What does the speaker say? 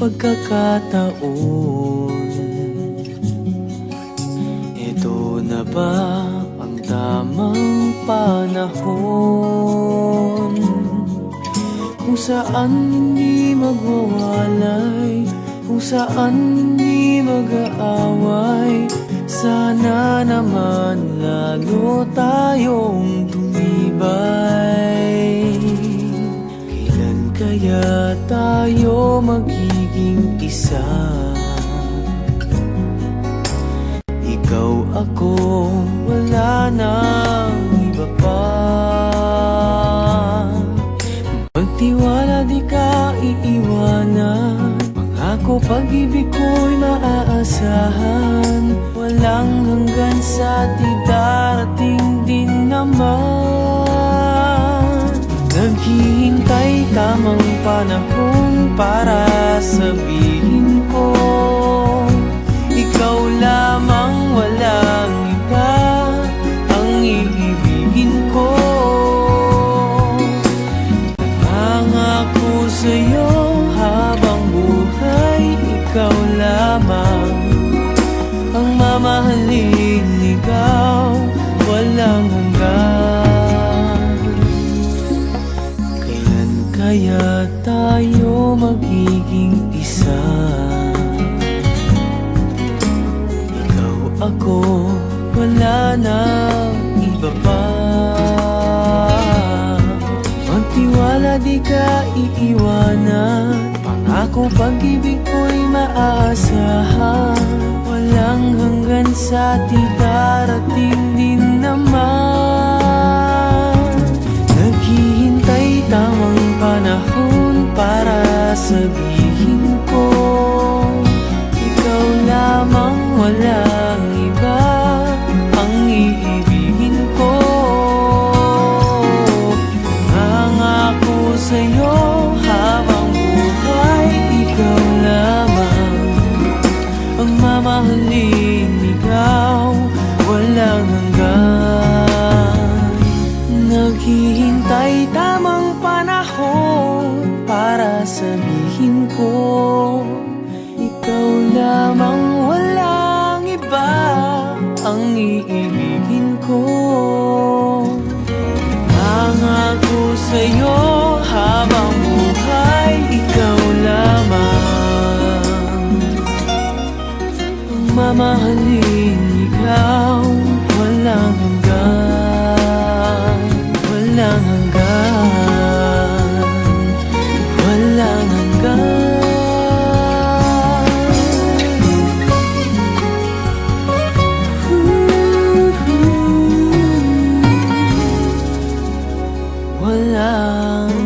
Pagkakataon? Ito na ba ang tamang panahon? Kung saan hindi magwawalay Kung saan hindi mag-aaway Sana naman lalo tayong tumibay kaya tayo magiging isa? Ikaw ako, wala nang iba pa. Magtiwala di ka iiwanan. Pangako pag-ibig ko'y maaasahan. Walang hanggan sa darating din naman sa'yo habang buhay Ikaw lamang. Ang mamahalin Ikaw walang hanggan. Kailan kaya tayo magiging isa? Ikaw ako, wala nang iba pa Magtiwala di ka iiwanan. Pangako pag-ibig ko'y maaasahan. Walang hanggan sa di darating din naman. Naghihintay tamang panahon para sabihin para sabihin ko Ikaw lamang walang iba ang iibigin ko. Nangako sa'yo Walang